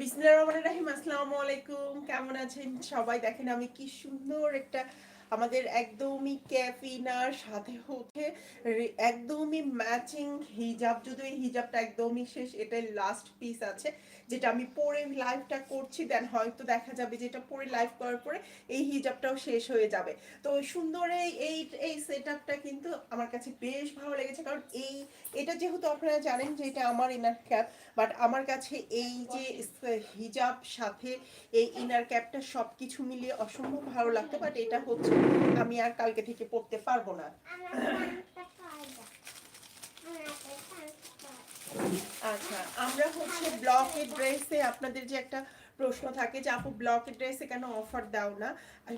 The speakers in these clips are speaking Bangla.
বিসমিল্লাহির রহমানির রাহিম আসসালামু আলাইকুম। কেমন আছেন সবাই? দেখেন আমি কি সুন্দর একটা আমাদের একদমই ক্যাফিনার সাথে হচ্ছে একদমই ম্যাচিং হিজাব যদিও এই হিজাবটা একদমই শেষ, এটাই লাস্ট পিস আছে, যেটা আমি পরে লাইভটা করছি দেন হয়তো দেখা যাবে যে এটা পরে লাইভ করার পরে এই হিজাবটাও শেষ হয়ে যাবে। তো সুন্দর এই এই সেট কিন্তু আমার কাছে বেশ ভালো লেগেছে, কারণ এই, এটা যেহেতু আপনারা জানেন যে এটা আমার ইনার ক্যাপ বাট আমার কাছে এই যে হিজাব সাথে এই ইনার ক্যাপটা সব কিছু মিলিয়ে অসম্ভব ভালো লাগতো বাট এটা হচ্ছে আমি আর কালকে থেকে পড়তে পারব না। আচ্ছা আমরা হচ্ছে ব্লকের ড্রেসে আপনাদের যে একটা প্রশ্ন থাকে যে আপু ব্লকের ড্রেসে কেন অফার দাও না?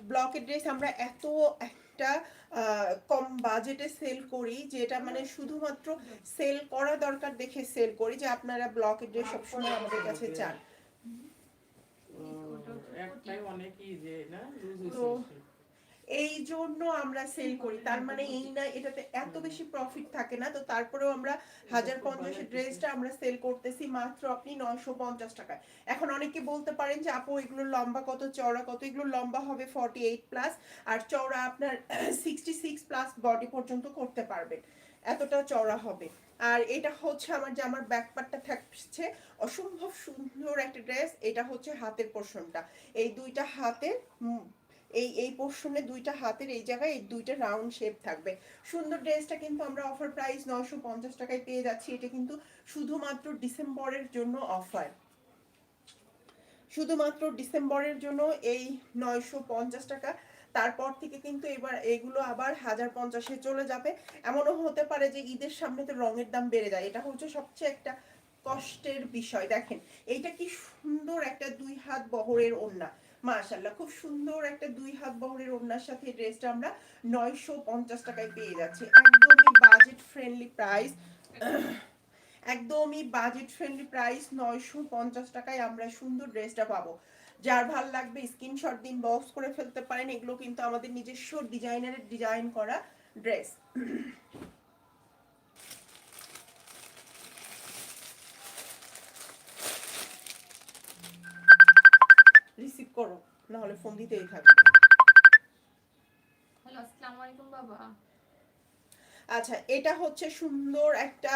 ব্লকের ড্রেস আমরা এত একটা আহ, কম বাজেটে সেল করি যেটা মানে শুধুমাত্র সেল করা দরকার দেখে সেল করি যে আপনারা ব্লকের ড্রেস সবসময় আমাদের কাছে চান। একটাই অনেকই যে না? লুজ তো- এই জন্য আমরা সেল করি। তার মানে এই না এটাতে এত বেশি প্রফিট থাকে না। তো তারপরেও আমরা হাজার পঞ্চাশের ড্রেসটা আমরা সেল করতেছি মাত্র আপনি নয়শো পঞ্চাশ টাকায়। এখন অনেকে বলতে পারেন যে আপু এগুলো লম্বা কত? চওড়া কত? এগুলো লম্বা হবে ফর্টি এইট প্লাস আর চওড়া আপনার সিক্সটি সিক্স প্লাস বডি পর্যন্ত করতে পারবেন। এতটা চওড়া হবে। আর এটা হচ্ছে আমার যে আমার ব্যাকপার্টটা থাকছে। অসম্ভব সুন্দর একটা ড্রেস এটা হচ্ছে হাতের পোর্শনটা এই দুইটা হাতের এই এই পোর্শনে দুইটা হাতের এই জায়গায় এই দুইটা রাউন্ড শেপ থাকবে। সুন্দর ড্রেসটা কিন্তু আমরা অফার প্রাইস নয়শো পঞ্চাশ টাকায় পেয়ে যাচ্ছি। এটা কিন্তু শুধুমাত্র ডিসেম্বরের জন্য অফার শুধুমাত্র ডিসেম্বরের জন্য এই নয়শো পঞ্চাশ টাকা। তারপর থেকে কিন্তু এবার এগুলো আবার হাজার পঞ্চাশে চলে যাবে। এমনও হতে পারে যে ঈদের সামনে তো রঙের দাম বেড়ে যায়। এটা হচ্ছে সবচেয়ে একটা কষ্টের বিষয়। দেখেন, এইটা কি সুন্দর একটা দুই হাত বহরের ওড়না। মাশাল্লাহ খুব সুন্দর একটা দুই হাত বহরের ওড়নার সাথে ড্রেসটা আমরা নয়শো পঞ্চাশ টাকায় পেয়ে যাচ্ছি। একদমই বাজেট ফ্রেন্ডলি প্রাইস একদমই বাজেট ফ্রেন্ডলি প্রাইস নয়শো পঞ্চাশ টাকায় আমরা সুন্দর ড্রেসটা পাবো। যার ভালো লাগবে স্ক্রিনশট দিন বক্স করে ফেলতে পারেন। এগুলো কিন্তু আমাদের নিজস্ব ডিজাইনারের ডিজাইন করা ড্রেস করো নাহলে ফোন দিতেই থাকবে। হ্যালো আসসালামু আলাইকুম বাবা। আচ্ছা এটা হচ্ছে সুন্দর একটা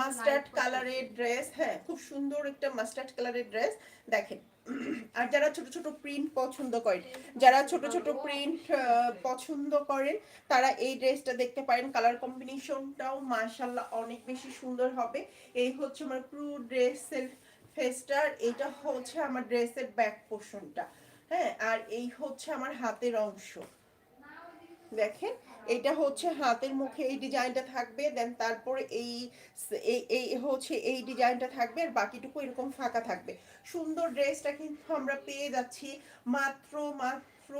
মাস্টার্ড কালারের ড্রেস হ্যাঁ খুব সুন্দর একটা মাস্টার্ড কালারের ড্রেস দেখেন। আর যারা ছোট ছোট প্রিন্ট পছন্দ করেন যারা ছোট ছোট প্রিন্ট পছন্দ করেন তারা এই ড্রেসটা দেখতে পারেন। কালার কম্বিনেশনটাও মাশাল্লাহ অনেক বেশি সুন্দর হবে। এই হচ্ছে আমার পুরো ড্রেসের ফেস্টার এটা হচ্ছে আমার ড্রেসের ব্যাক পোর্শনটা হ্যাঁ আর এই হচ্ছে আমার হাতের অংশ। দেখেন এটা হচ্ছে হাতের মুখে এই ডিজাইনটা থাকবে দেন তারপরে এই এই হচ্ছে এই ডিজাইনটা থাকবে, আর বাকিটুকু এরকম ফাঁকা থাকবে। সুন্দর ড্রেসটা কিন্তু আমরা পেয়ে যাচ্ছি মাত্র মাত্র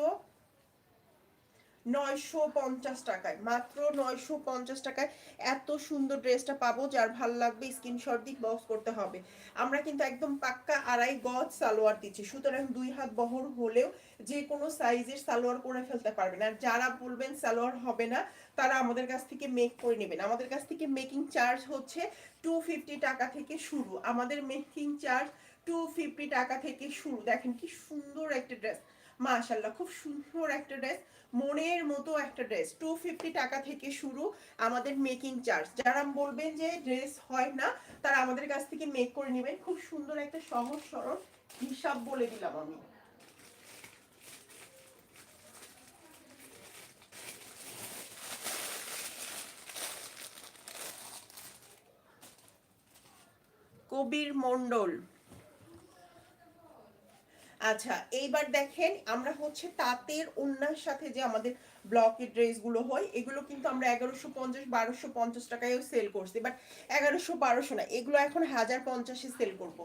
নয়শো পঞ্চাশ টাকায়, মাত্র নয়শো পঞ্চাশ টাকায় এত সুন্দর ড্রেসটা পাবো যার ভালো লাগবে স্ক্রিনশট দিয়ে বক্স করতে হবে। আমরা কিন্তু একদম পাক্কা আড়াই গজ সালোয়ার দিচ্ছি, সুতরাং দুই হাত বহর হলেও যে কোনো সাইজের সালোয়ার করে ফেলতে পারবেন। আর যারা বলবেন সালোয়ার হবে না, তারা আমাদের কাছ থেকে মেক করে নেবেন। আমাদের কাছ থেকে মেকিং চার্জ হচ্ছে টু ফিফটি টাকা থেকে শুরু। আমাদের মেকিং চার্জ টু ফিফটি টাকা থেকে শুরু। দেখেন কি সুন্দর একটা ড্রেস মাশাল্লাহ খুব সুন্দর একটা ড্রেস মনের মতো একটা ড্রেস টু ফিফটি টাকা থেকে শুরু আমাদের মেকিং চার্জ যারা বলবেন যে ড্রেস হয় না, তারা আমাদের কাছ থেকে মেক করে নেবেন। খুব সুন্দর একটা সহজ সরল হিসাব বলে দিলাম আমি। কবির মন্ডল আচ্ছা এইবার দেখেন আমরা হচ্ছে তাঁতের উন্নার সাথে যে আমাদের ব্লকের ড্রেসগুলো হয়, এগুলো কিন্তু আমরা এগারোশো পঞ্চাশ, বারোশো পঞ্চাশ টাকায়ও সেল করছি বাট এগারোশো বারোশো না, এগুলো এখন হাজার পঞ্চাশে সেল করব।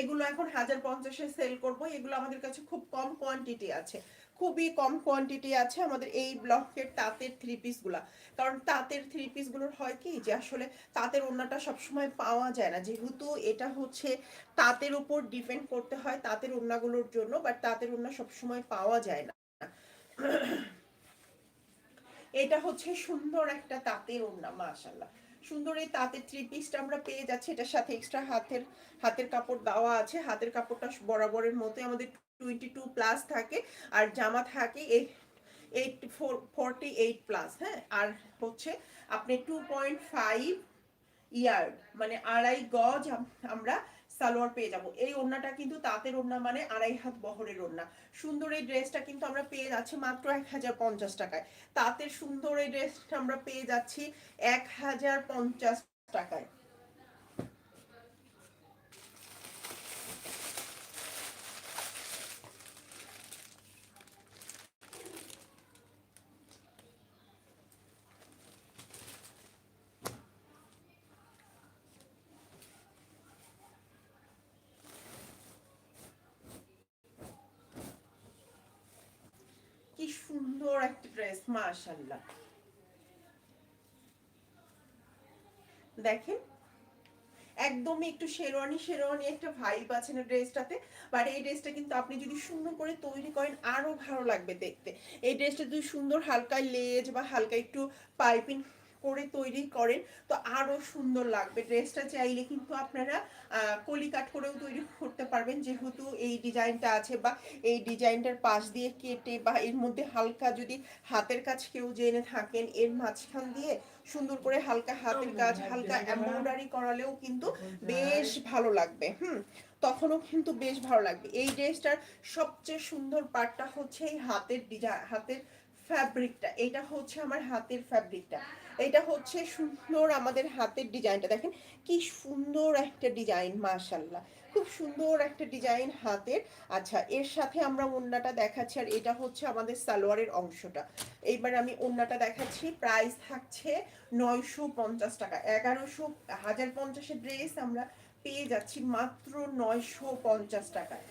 এগুলো এখন হাজার পঞ্চাশে সেল করব, এগুলো আমাদের কাছে খুব কম কোয়ান্টিটি আছে খুবই কম কোয়ান্টিটি আছে আমাদের এই ব্লকের তাঁতের থ্রি পিসগুলা কারণ তাঁতের থ্রি পিসগুলোর হয় কি যে আসলে তাঁতের ওড়নাটা সবসময় পাওয়া যায় না। যেহেতু এটা হচ্ছে তাঁতের উপর ডিপেন্ড করতে হয় তাঁতের ওড়নাগুলোর জন্য বাট তাঁতের ওড়না সবসময় পাওয়া যায় না। এটা হচ্ছে সুন্দর একটা তাঁতের ওড়না মাশাল্লাহ সুন্দর এই তাঁতের থ্রি পিসটা আমরা পেয়ে যাচ্ছি। এটার সাথে এক্সট্রা হাতের হাতের কাপড় দেওয়া আছে। হাতের কাপড়টা বরাবরের মতোই আমাদের টোয়েন্টি টু প্লাস থাকে, আর জামা থাকে এই eight four forty eight plus হ্যাঁ? আর হচ্ছে আপনি টু পয়েন্ট ফাইভ ইয়ার মানে আড়াই গজ আমরা সালোয়ার পেয়ে যাব। এই ওড়নাটা কিন্তু তাঁতের ওড়না মানে আড়াই হাত বহরের ওড়না। সুন্দর এই ড্রেসটা কিন্তু আমরা পেয়ে যাচ্ছি মাত্র এক হাজার পঞ্চাশ টাকায়। তাঁতের সুন্দর এই ড্রেসটা আমরা পেয়ে যাচ্ছি এক হাজার পঞ্চাশ টাকায় কি সুন্দর একটা ড্রেস মাশাল্লাহ দেখেন, একদমই একটু শেরওয়ানি শেরওয়ানি একটা ভাইব আছে না ড্রেসটাতে বাট এই ড্রেসটা কিন্তু আপনি যদি সুন্দর করে তৈরি করেন, আরও ভালো লাগবে দেখতে। এই ড্রেসটা যদি সুন্দর হালকা লেজ বা হালকা একটু পাইপিং করে তৈরি করেন তো আরও সুন্দর লাগবে। ড্রেসটা চাইলে কিন্তু আপনারা কলি কাট করেও তৈরি করতে পারবেন। যেহেতু এই ডিজাইনটা আছে বা এই ডিজাইনটার পাশ দিয়ে কেটে বা এর মধ্যে হালকা যদি হাতের কাজ কেউ জেনে থাকেন এর মাঝখান দিয়ে সুন্দর করে হালকা হাতের কাজ হালকা এমব্রয়ডারি করালেও কিন্তু বেশ ভালো লাগবে হুম? তখনও কিন্তু বেশ ভালো লাগবে। এই ড্রেসটার সবচেয়ে সুন্দর পার্টটা হচ্ছে এই হাতের ডিজাইন হাতের ফ্যাব্রিকটা। এটা হচ্ছে আমার হাতের ফ্যাব্রিকটা। এটা হচ্ছে সুন্দর আমাদের হাতের ডিজাইনটা। দেখেন কি সুন্দর একটা ডিজাইন মাশাল্লাহ খুব সুন্দর একটা ডিজাইন হাতের। আচ্ছা এর সাথে আমরা ওন্নাটা দেখাচ্ছি, আর এটা হচ্ছে আমাদের সালোয়ারের অংশটা। এইবার আমি ওন্নাটা দেখাচ্ছি, প্রাইস থাকছে নয়শো পঞ্চাশ টাকা। এগারোশো, হাজার পঞ্চাশের ড্রেস আমরা পেয়ে যাচ্ছি মাত্র নয়শো পঞ্চাশ টাকায়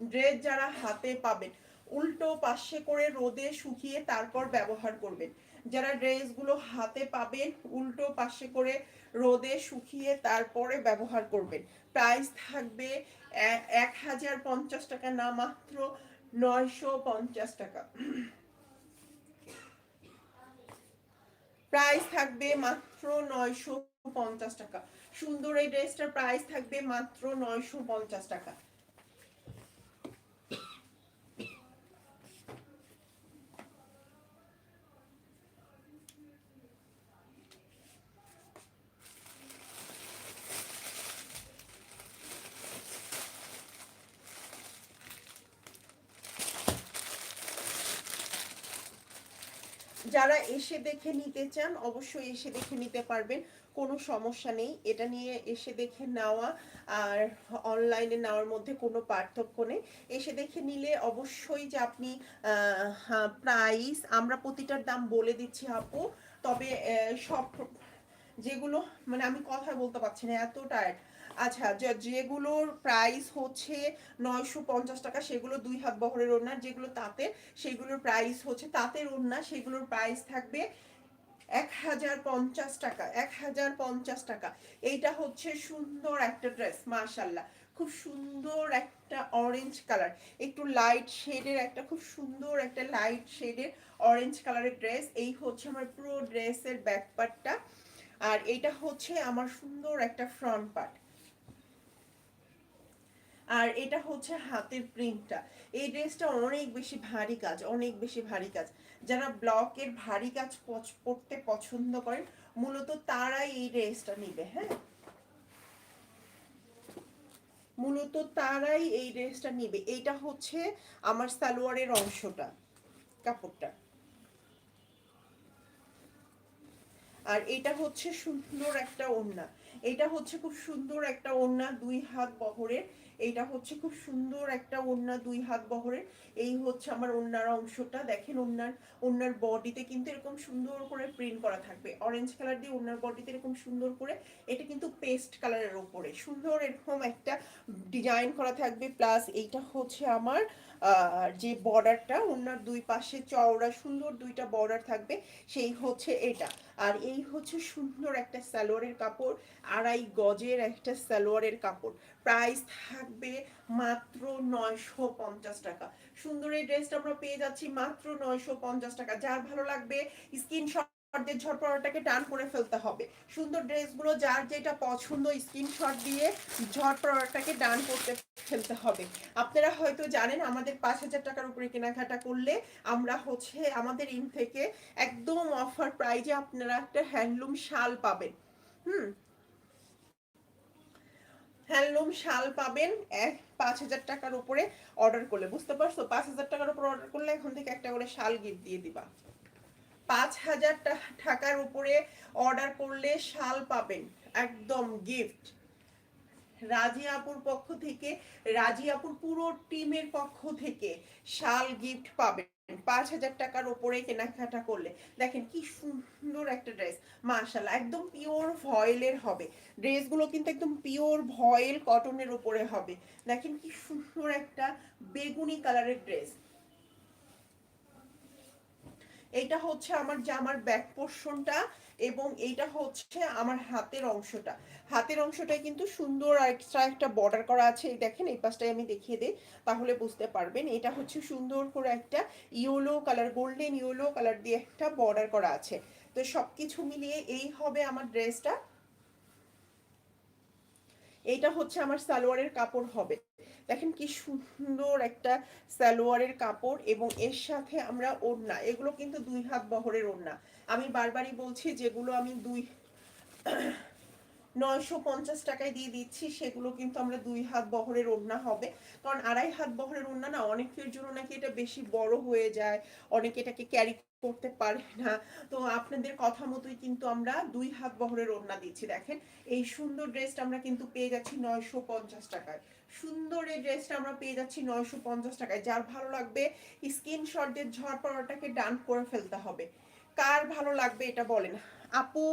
ড্রেস যারা হাতে পাবেন, উল্টো পাশে করে রোদে শুকিয়ে তারপর ব্যবহার করবেন। যারা ড্রেসগুলো হাতে পাবেন, উল্টো পাশে করে রোদে শুকিয়ে তারপরে ব্যবহার করবেন। প্রাইস থাকবে এক হাজার পঞ্চাশ টাকা না মাত্র নয়শো পঞ্চাশ টাকা। প্রাইস থাকবে মাত্র নয়শো পঞ্চাশ টাকা। সুন্দর এই ড্রেসটার প্রাইস থাকবে মাত্র নয়শো পঞ্চাশ টাকা যারা এসে দেখে নিতে চান, অবশ্যই এসে দেখে নিতে পারবেন। কোনো সমস্যা নেই। এটা নিয়ে এসে দেখে নেওয়া আর অনলাইনে নেওয়ার মধ্যে কোনো পার্থক্য নেই। এসে দেখে নিলে অবশ্যই যে আপনি প্রাইস আমরা প্রতিটার দাম বলে দিচ্ছি আপু। তবে সব, যেগুলো মানে আমি কথা বলতে পারছি না, এত টায়ার্ড আচ্ছা যেগুলোর প্রাইস হচ্ছে নয়শো পঞ্চাশ টাকা, সেগুলো দুই হাত বহরের ওড়না, যেগুলো তাঁতের, সেগুলোর প্রাইস হচ্ছে তাঁতের ওড়না, সেগুলোর প্রাইস থাকবে এক হাজার পঞ্চাশ টাকা, এক হাজার পঞ্চাশ টাকা। এইটা হচ্ছে সুন্দর একটা ড্রেস মাশাল্লাহ খুব সুন্দর একটা অরেঞ্জ কালার একটু লাইট শেডের একটা, খুব সুন্দর একটা লাইট শেডের অরেঞ্জ কালারের ড্রেস এই হচ্ছে আমার পুরো ড্রেসের ব্যাক পার্টটা আর এটা হচ্ছে আমার সুন্দর একটা ফ্রন্ট পার্ট আর এটা হচ্ছে হাতের প্রিন্টটা এই ড্রেসটা অনেক বেশি ভারী কাজ, অনেক বেশি ভারী কাজ। যারা ব্লকের ভারী কাজ পড়তে পছন্দ করেন, মূলত তারাই এই ড্রেসটা নিবে হ্যাঁ? মূলত তারাই এই ড্রেসটা নিবে। এইটা হচ্ছে আমার সালোয়ারের অংশটা, কাপড়টা। আর এটা হচ্ছে সুন্দর একটা ওড়না। এটা হচ্ছে খুব সুন্দর একটা ওড়না দুই হাত বহরের। এইটা হচ্ছে খুব সুন্দর একটা ওড়না দুই হাত বহরের এই হচ্ছে আমার ওড়নার অংশটা। দেখেন ওড়নার ওড়নার বডিতে কিন্তু এরকম সুন্দর করে প্রিন্ট করা থাকবে। অরেঞ্জ কালার দিয়ে ওড়নার বডিতে এরকম সুন্দর করে এটা কিন্তু পেস্ট কালারের ওপরে সুন্দর এরকম একটা ডিজাইন করা থাকবে। প্লাস এইটা হচ্ছে আমার যে বর্ডারটা ওনার দুই পাশে চওড়া সুন্দর দুইটা বর্ডার থাকবে, সেই হচ্ছে এটা। আর এই হচ্ছে সুন্দর একটা সালোয়ারের কাপড়, আড়াই গজের একটা সালোয়ারের কাপড়। প্রাইস থাকবে মাত্র নয়শো পঞ্চাশ টাকা। সুন্দর এই ড্রেসটা আমরা পেয়ে যাচ্ছি মাত্র নয়শো পঞ্চাশ টাকা। যার ভালো লাগবে স্ক্রিনশট দিয়ে ঝটপটাটাকে টান করে ফেলতে হবে। সুন্দর ড্রেসগুলো যার যেটা পছন্দ দিয়ে করতে ফেলতে হবে। আপনারা হয়তো জানেন আমাদের পাঁচ হাজার টাকার উপরে কেনাকাটা করলে আমরা হচ্ছে আমাদের ইন থেকে একদম অফার প্রাইজে আপনারা একটা হ্যান্ডলুম শাল পাবেন। হুম? হ্যান্ডলুম শাল পাবেন এক পাঁচ হাজার টাকার উপরে অর্ডার করলে। বুঝতে পারছ? পাঁচ হাজার টাকার উপরে অর্ডার করলে এখন থেকে একটা করে শাল গিফট দিয়ে দিবা। পাঁচ হাজার টাকার উপরে অর্ডার করলে শাল পাবেন, একদম গিফট রাজি আপুর পক্ষ থেকে, রাজি আপুর পুরো টিমের পক্ষ থেকে শাল গিফট পাবেন। পাঁচ হাজার টাকার উপরে কেনাকাটা করলে। দেখেন কি সুন্দর একটা ড্রেস মার্শাল্লাহ একদম পিওর ভয়েলের হবে। ড্রেসগুলো কিন্তু একদম পিওর ভয়েল কটনের উপরে হবে। দেখেন কি সুন্দর একটা বেগুনি কালারের ড্রেস এইটা হচ্ছে আমার জামার ব্যাক পোর্শনটা এবং এইটা হচ্ছে আমার হাতের অংশটা। হাতের অংশটায় কিন্তু সুন্দর এক্সট্রা একটা বর্ডার করা আছে। এই দেখেন, এই পাশটায় আমি দেখিয়ে দিই, তাহলে বুঝতে পারবেন। এটা হচ্ছে সুন্দর করে একটা yellow colour golden yellow colour দিয়ে একটা বর্ডার করা আছে। তো সব কিছু মিলিয়ে এই হবে আমার ড্রেসটা এইটা হচ্ছে আমার সালোয়ারের কাপড় হবে। দেখেন কি সুন্দর একটা সালোয়ারের কাপড় এবং এর সাথে আমরা ওড়না, এগুলো কিন্তু দুই হাত বহরের ওড়না। আমি বারবারই বলছি, যেগুলো আমি দুই নয়শো পঞ্চাশ টাকায় দিয়ে দিচ্ছি, সেগুলো কিন্তু আমরা দুই হাত বহরের ওড়না হবে। কারণ আড়াই হাত বহরের ওড়না না অনেকের জন্য নাকি এটা বেশি বড় হয়ে যায়, অনেকে এটাকে ক্যারি করতে পারে না। তো আপনাদের কথা মতোই কিন্তু আমরা দুই হাত বহরের ওড়না দিচ্ছি। দেখেন, এই সুন্দর ড্রেসটা আমরা কিন্তু পেয়ে যাচ্ছি নয়শো পঞ্চাশ টাকায়। সুন্দর এই ড্রেসটা আমরা পেয়ে যাচ্ছি নয়শো পঞ্চাশ টাকায়। যার ভালো লাগবে স্ক্রিনশট দিয়ে ঝড় পড়াটাকে ডান করে ফেলতে হবে। কার ভালো লাগবে এটা বলেন? আপু,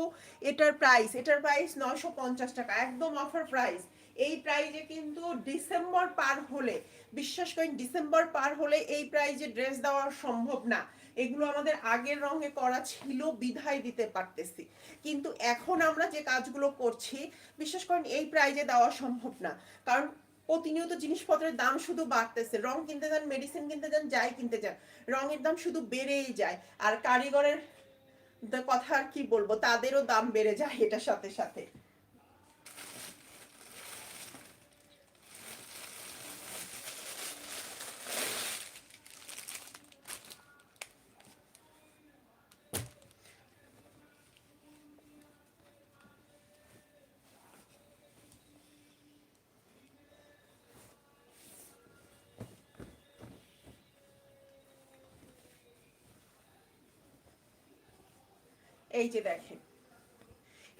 এটার প্রাইস এটার প্রাইস নয়শো পঞ্চাশ টাকা, একদম অফার প্রাইস এই প্রাইজে কিন্তু ডিসেম্বর পার হলে, বিশ্বাস করেন, ডিসেম্বর পার হলে এই প্রাইজে ড্রেস দেওয়া সম্ভব না। এগুলো আমাদের আগের রঙে করা ছিল, বিধায় দিতে পারতেছি। কিন্তু এখন আমরা যে কাজগুলো করছি, বিশ্বাস করেন, এই প্রাইজে দেওয়া সম্ভব না। কারণ প্রতিনিয়ত জিনিসপত্রের দাম শুধু বাড়তেছে। রং কিনতে যান মেডিসিন কিনতে যান, যাই কিনতে যান, রঙের দাম শুধু বেড়েই যায়। আর কারিগরের কথা আর কি বলব? তাদেরও দাম বেড়ে যায় এটার সাথে সাথে। এই যে দেখেন,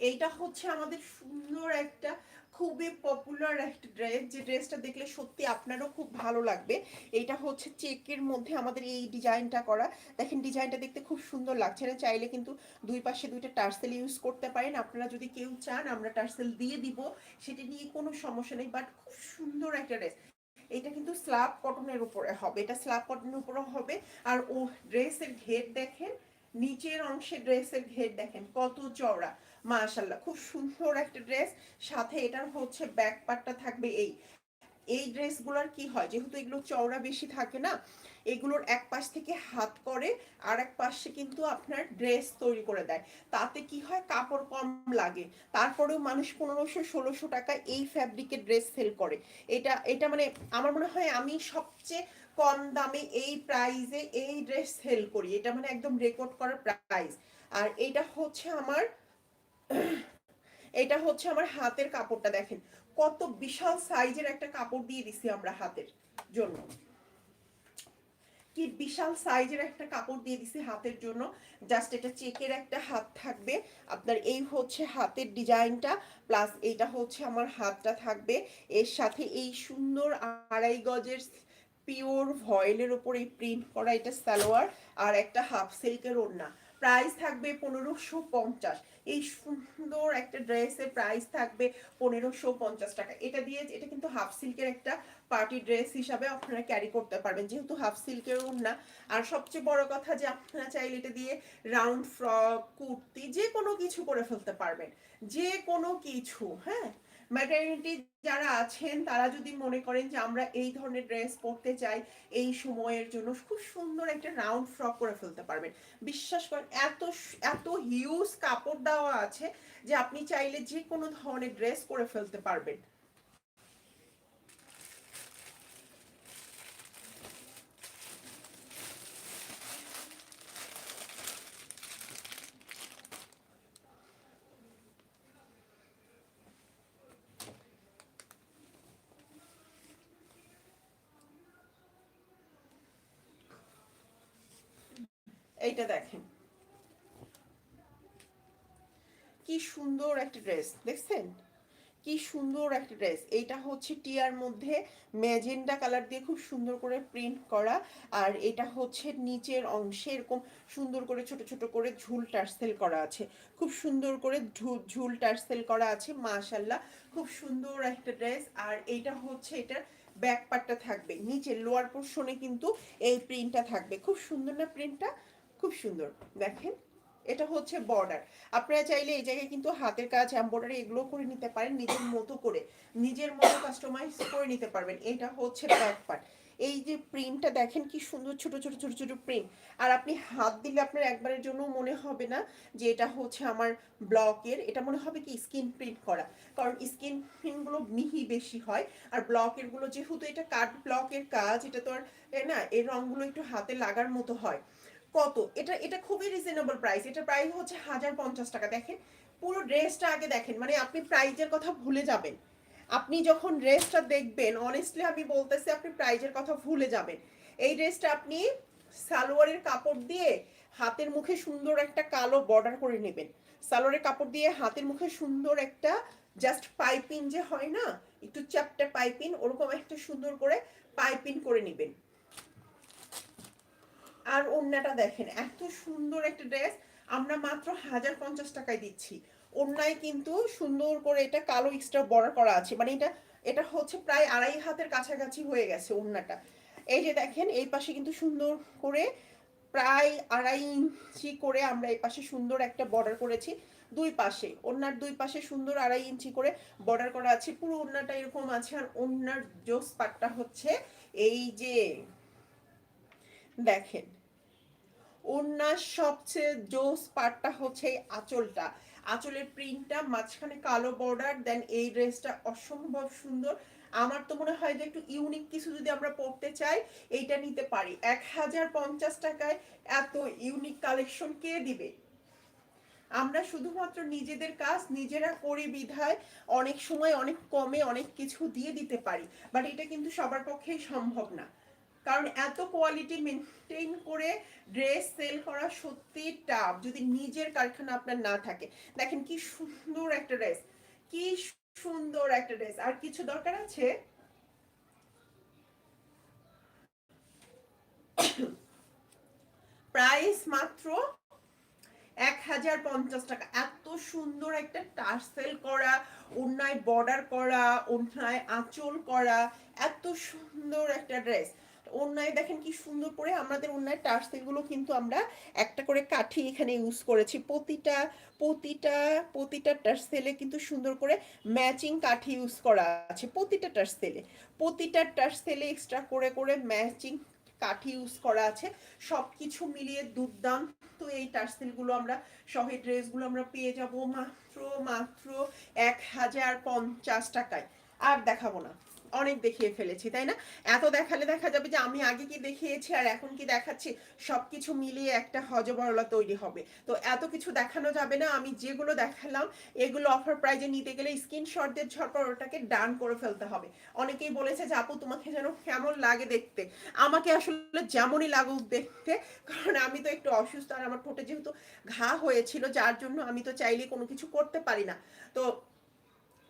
এইটা হচ্ছে আমাদের সুন্দর একটা, খুবই পপুলার একটা ড্রেস যে ড্রেসটা দেখলে সত্যি আপনারও খুব ভালো লাগবে। এইটা হচ্ছে চেকের মধ্যে আমাদের এই ডিজাইনটা করা। দেখেন ডিজাইনটা দেখতে খুব সুন্দর লাগছে না, চাইলে কিন্তু দুই পাশে দুইটা টার্সেল ইউজ করতে পারেন। আপনারা যদি কেউ চান, আমরা টার্সেল দিয়ে দিব, সেটা নিয়ে কোনো সমস্যা নেই বাট খুব সুন্দর একটা ড্রেস এটা কিন্তু স্ল্যাব কটনের উপরে হবে, এটা স্ল্যাব কটনের উপরে হবে। আর ও ড্রেসের ঘের দেখেন নিচের অংশে ড্রেসের ঘের দেখেন, কত চওড়া মাশাল্লাহ খুব সুন্দর একটা ড্রেস। সাথে এটার হচ্ছে ব্যাক পার্টটা থাকবে এই। এই ড্রেসগুলোর কি হয়, যেহেতু এগুলো চওড়া বেশি থাকে না, এগুলোর এক পাশ থেকে হাত করে আর এক পাশে কিন্তু আপনার ড্রেস তৈরি করে দেয়। তাতে কি হয়, কাপড় কম লাগে। তারপরেও মানুষ পনেরোশো, ষোলোশো টাকা এই ফ্যাব্রিকের ড্রেস সেল করে। এটা এটা মানে আমার মনে হয় আমি সবচেয়ে কম দামে এই প্রাইজে এই ড্রেস সেল করি। এটা মানে একদম রেকর্ড করা প্রাইস আর এটা হচ্ছে আমার, এটা হচ্ছে আমার হাতের কাপড়টা দেখেন। কত বিশাল সাইজের একটা কাপড় দিয়ে দিছি আমরা হাতের জন্য। কি বিশাল সাইজের একটা কাপড় দিয়ে দিছি হাতের জন্য। জাস্ট এটা চেকের একটা হাত থাকবে। আপনার এই হচ্ছে হাতের ডিজাইনটা প্লাস এইটা হচ্ছে আমার হাতটা থাকবে। এর সাথে এই সুন্দর আড়াই গজের পিওর ভয়েলের উপর এই প্রিন্ট করা এটা সালোয়ার আর একটা হাফ সিল্কের ওড়না। প্রাইস থাকবে পনেরোশো পঞ্চাশ। এই সুন্দর একটা ড্রেসের প্রাইস থাকবে পনেরোশো পঞ্চাশ টাকা। এটা দিয়ে এটা কিন্তু হাফ সিল্কের একটা পার্টি ড্রেস হিসাবে আপনারা ক্যারি করতে পারবেন। যেহেতু হাফ সিল্কের ওড়না। আর সবচেয়ে বড় কথা যে আপনারা চাইলে এটা দিয়ে রাউন্ড ফ্রক কুর্তি যে কোনো কিছু করে ফেলতে পারবেন। যে কোনো কিছু হ্যাঁ? ম্যাটার্নিটি যারা আছেন, তারা যদি মনে করেন যে আমরা এই ধরনের ড্রেস পরতে চাই, এই সময়ের জন্য খুব সুন্দর একটা রাউন্ড ফ্রক করে ফেলতে পারবেন। বিশ্বাস করেন, এত এত হিউজ কাপড় দেওয়া আছে যে আপনি চাইলে যে কোনো ধরনের ড্রেস করে ফেলতে পারবেন এইটা দেখেন কি সুন্দর একটা ড্রেস দেখছেন? কি সুন্দর একটা ড্রেস এইটা হচ্ছে টিয়ার মধ্যে ম্যাজেন্ডা কালার দিয়ে খুব সুন্দর করে প্রিন্ট করা। আর এটা হচ্ছে নিচের অংশে এরকম সুন্দর করে ছোট ছোট করে ঝুল টার্সেল করা আছে। খুব সুন্দর করে ঝুল টার্সেল করা আছে মাশাল্লাহ খুব সুন্দর একটা ড্রেস আর এইটা হচ্ছে এটার ব্যাক পার্টটা থাকবে। নিচে লোয়ার পোর্শনে কিন্তু এই প্রিন্টটা থাকবে। খুব সুন্দর না প্রিন্টটা খুব সুন্দর। দেখেন। এটা হচ্ছে বর্ডার আপনারা চাইলে এই জায়গায় কিন্তু হাতের কাজ এমব্রয়ডারি এগুলো করে নিতে পারেন, নিজের মতো করে, নিজের মতো কাস্টমাইজ করে নিতে পারবেন। এটা হচ্ছে ব্যাক পার্ট এই যে প্রিন্টটা দেখেন কি সুন্দর ছোট ছোট ছোট ছোট প্রিন্ট আর আপনি হাত দিলে আপনার একবারের জন্য মনে হবে না যে এটা হচ্ছে আমার ব্লকের, এটা মনে হবে কি স্কিন প্রিন্ট করা। কারণ স্কিন প্রিন্টগুলো মিহি বেশি হয়, আর ব্লকেরগুলো যেহেতু এটা কাঠ ব্লকের কাজ, এটা তো আর না এই রংগুলো একটু হাতে লাগার মতো হয়। কত? এটা এটা খুবই রিজনেবল প্রাইস এটা প্রাইস হচ্ছে হাজার পঞ্চাশ টাকা। দেখেন, পুরো ড্রেসটা আগে দেখেন। মানে আপনি প্রাইজের কথা ভুলে যাবেন। আপনি যখন ড্রেসটা দেখবেন অনেস্টলি আমি বলতেছি, আপনি প্রাইজের কথা ভুলে যাবেন। এই ড্রেসটা আপনি সালোয়ারের কাপড় দিয়ে হাতের মুখে সুন্দর একটা কালো বর্ডার করে নেবেন। সালোয়ারের কাপড় দিয়ে হাতের মুখে সুন্দর একটা জাস্ট পাইপিং যে হয় না, একটু চ্যাপটা পাইপিং ওরকম একটা সুন্দর করে পাইপিং করে নেবেন। আর ওড়নাটা দেখেন, এত সুন্দর একটা ড্রেস আমরা মাত্র হাজার পঞ্চাশ টাকায় দিচ্ছি। ওড়নায় কিন্তু সুন্দর করে এটা কালো এক্সট্রা বর্ডার করা আছে। মানে এটা এটা হচ্ছে প্রায় আড়াই হাতের কাছাকাছি হয়ে গেছে ওড়নাটা। এই যে দেখেন, এই পাশে কিন্তু সুন্দর করে প্রায় আড়াই ইঞ্চি করে আমরা এই পাশে সুন্দর একটা বর্ডার করেছি দুই পাশে। ওড়নার দুই পাশে সুন্দর আড়াই ইঞ্চি করে বর্ডার করা আছে। পুরো ওড়নাটা এরকম আছে। আর ওড়নার জোস পাটটা হচ্ছে এই যে দেখেন। ওনার সবচেয়ে জোস পার্টটা হচ্ছে এই আঁচলটা। আঁচলের প্রিন্টটা মাঝখানে কালো বর্ডার দেন এই ড্রেসটা অসম্ভব সুন্দর। আমার তো মনে হয় যে একটু ইউনিক কিছু যদি আমরা পড়তে চাই, এইটা নিতে পারি। এক হাজার পঞ্চাশ টাকায় এত ইউনিক কালেকশন কে দিবে? আমরা শুধুমাত্র নিজেদের কাজ, নিজেরা করি বিধায় অনেক সময়, অনেক কমে অনেক কিছু দিয়ে দিতে পারি। বাট এটা কিন্তু সবার পক্ষেই সম্ভব না। কারণ এত কোয়ালিটি মেনটেন করে ড্রেস সেল করা সত্যি টাফ যদি নিজের কারখানা আপনার না থাকে। দেখেন কি সুন্দর একটা ড্রেস কি সুন্দর একটা ড্রেস আর কিছু দরকার আছে? প্রাইস মাত্র এক হাজার পঞ্চাশ টাকা। এত সুন্দর একটা টার্সেল করা অন্যায় বর্ডার করা অন্যায় আঁচল করা, এত সুন্দর একটা ড্রেস অন্যায় দেখেন কি সুন্দর করে আমাদের অন্যায় টার্সেলগুলো কিন্তু আমরা একটা করে কাঠি এখানে ইউজ করেছি। প্রতিটা প্রতিটা প্রতিটা টার্সেলে কিন্তু সুন্দর করে ম্যাচিং কাঠি ইউজ করা আছে প্রতিটা টার্সেলে। প্রতিটা টার্সেলে এক্সট্রা করে করে ম্যাচিং কাঠি ইউজ করা আছে। সব কিছু মিলিয়ে দুর্দান্ত এই টার্সেলগুলো আমরা শহের ড্রেসগুলো আমরা পেয়ে যাব মাত্র মাত্র এক হাজার পঞ্চাশ টাকায়। আর দেখাবো না। অনেক দেখিয়ে ফেলেছি, তাই না? এত দেখালে দেখা যাবে যে আমি আগে কি দেখিয়েছি আর এখন কি দেখাচ্ছি, সবকিছু মিলিয়ে একটা হজবরলা তৈরি হবে। তো এত কিছু দেখানো যাবে না, আমি যেগুলো দেখালাম, এগুলো অফার প্রাইজে নিতে গেলে স্ক্রিনশট দিয়ে ঝটপট ওটাকে ডান করে ফেলতে হবে। অনেকেই বলেছে যে, আপু, তোমাকে যেন কেমন লাগে দেখতে। আমাকে আসলে যেমনই লাগুক দেখতে, কারণ আমি তো একটু অসুস্থ আর আমার ঠোঁটে যেহেতু ঘা হয়েছিল, যার জন্য আমি তো চাইলে কোনো কিছু করতে পারি না। তো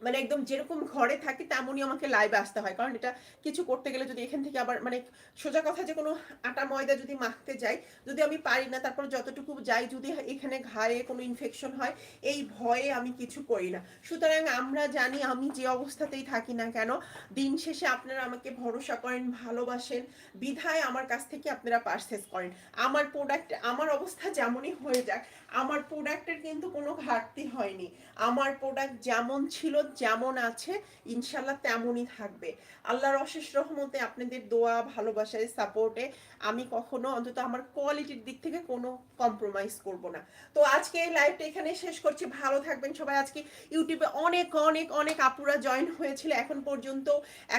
মানে একদম যেরকম ঘরে থাকি তেমনই আমাকে লাইভে আসতে হয়। কারণ এটা কিছু করতে গেলে যদি এখান থেকে আবার মানে সোজা কথা যে কোনো আটা ময়দা যদি মাখতে যাই, যদি আমি পারি না, তারপর যতটুকু যাই, যদি এখানে ঘায়ে কোনো ইনফেকশন হয়, এই ভয়ে আমি কিছু করি না। সুতরাং আমরা জানি আমি যে অবস্থাতেই থাকি না কেন, দিন শেষে আপনারা আমাকে ভরসা করেন, ভালোবাসেন, বিধায় আমার কাছ থেকে আপনারা পারচেস করেন। আমার প্রোডাক্ট আমার অবস্থা যেমনই হয়ে যাক, আমার প্রোডাক্টের কিন্তু কোনো ঘাটতি হয়নি। আমার প্রোডাক্ট যেমন ছিল যেমন আছে, ইনশাল্লাহ তেমনই থাকবে। আল্লাহর অশেষ রহমতে আপনাদের দোয়া ভালোবাসায় সাপোর্টে আমি কখনো অন্তত আমার কোয়ালিটির দিক থেকে কোনো কম্প্রোমাইজ করব না। তো আজকে এই লাইভটা এখানে শেষ করছি। ভালো থাকবেন সবাই। আজকে ইউটিউবে অনেক অনেক অনেক আপুরা জয়েন হয়েছিল। এখন পর্যন্ত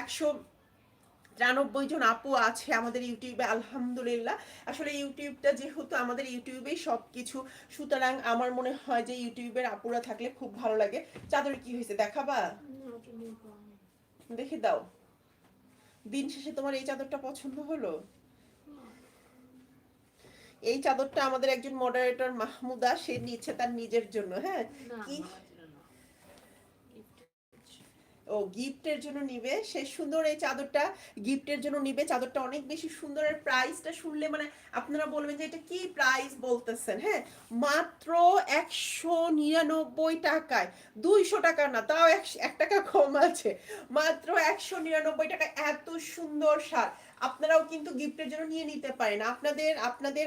একশো তিরানব্বই জন আপু আছে আমাদের ইউটিউবে আলহামদুলিল্লাহ। আসলে ইউটিউবটা যেহেতু আমাদের ইউটিউবেই সব কিছু সুতরাং আমার মনে হয় যে ইউটিউবের আপুরা থাকলে খুব ভালো লাগে। চাদর কি হয়েছে দেখাবা? দেখে দাও। দিন শেষে তোমার এই চাদরটা পছন্দ হলো? এই চাদরটা আমাদের একজন মডারেটর মাহমুদা সে নিচ্ছে তার নিজের জন্য হ্যাঁ? কি? ও গিফটের জন্য নিবে। সে সুন্দর এই চাদরটা গিফটের জন্য নিবে। চাদরটা অনেক বেশি সুন্দর আর প্রাইসটা শুনলে মানে আপনারা বলবেন যে এটা কি প্রাইস বলতেছেন হ্যাঁ? মাত্র একশো নিরানব্বই টাকায়। দুইশো টাকা না, তাও এক টাকা কম আছে। মাত্র একশো নিরানব্বই টাকা, এত সুন্দর সার আপনারাও কিন্তু গিফটের জন্য নিয়ে নিতে পারেন। আপনাদের আপনাদের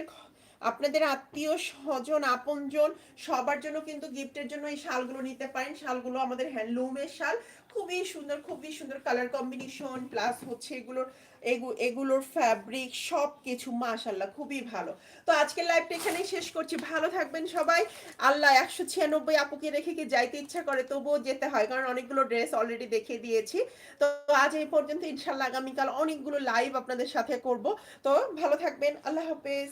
আপনাদের আত্মীয় স্বজন, আপনজন, সবার জন্য কিন্তু গিফটের জন্য এই শালগুলো নিতে পারেন। শালগুলো আমাদের হ্যান্ডলুমের শাল। খুবই সুন্দর খুবই সুন্দর কালার কম্বিনেশন প্লাস হচ্ছে এগুলোর, এগু- এগুলোর ফ্যাব্রিক সব কিছু মাশাল্লাহ খুবই ভালো। তো আজকের লাইভটা এখানেই শেষ করছি। ভালো থাকবেন সবাই। আল্লাহ একশো ছিয়ানব্বই আপুকে রেখে কি যাইতে ইচ্ছা করে, তবুও যেতে হয়, কারণ অনেকগুলো ড্রেস অলরেডি দেখিয়ে দিয়েছি। তো আজ এই পর্যন্ত ইনশাল্লাহ আগামীকাল অনেকগুলো লাইভ আপনাদের সাথে করব। তো ভালো থাকবেন। আল্লাহ হাফেজ।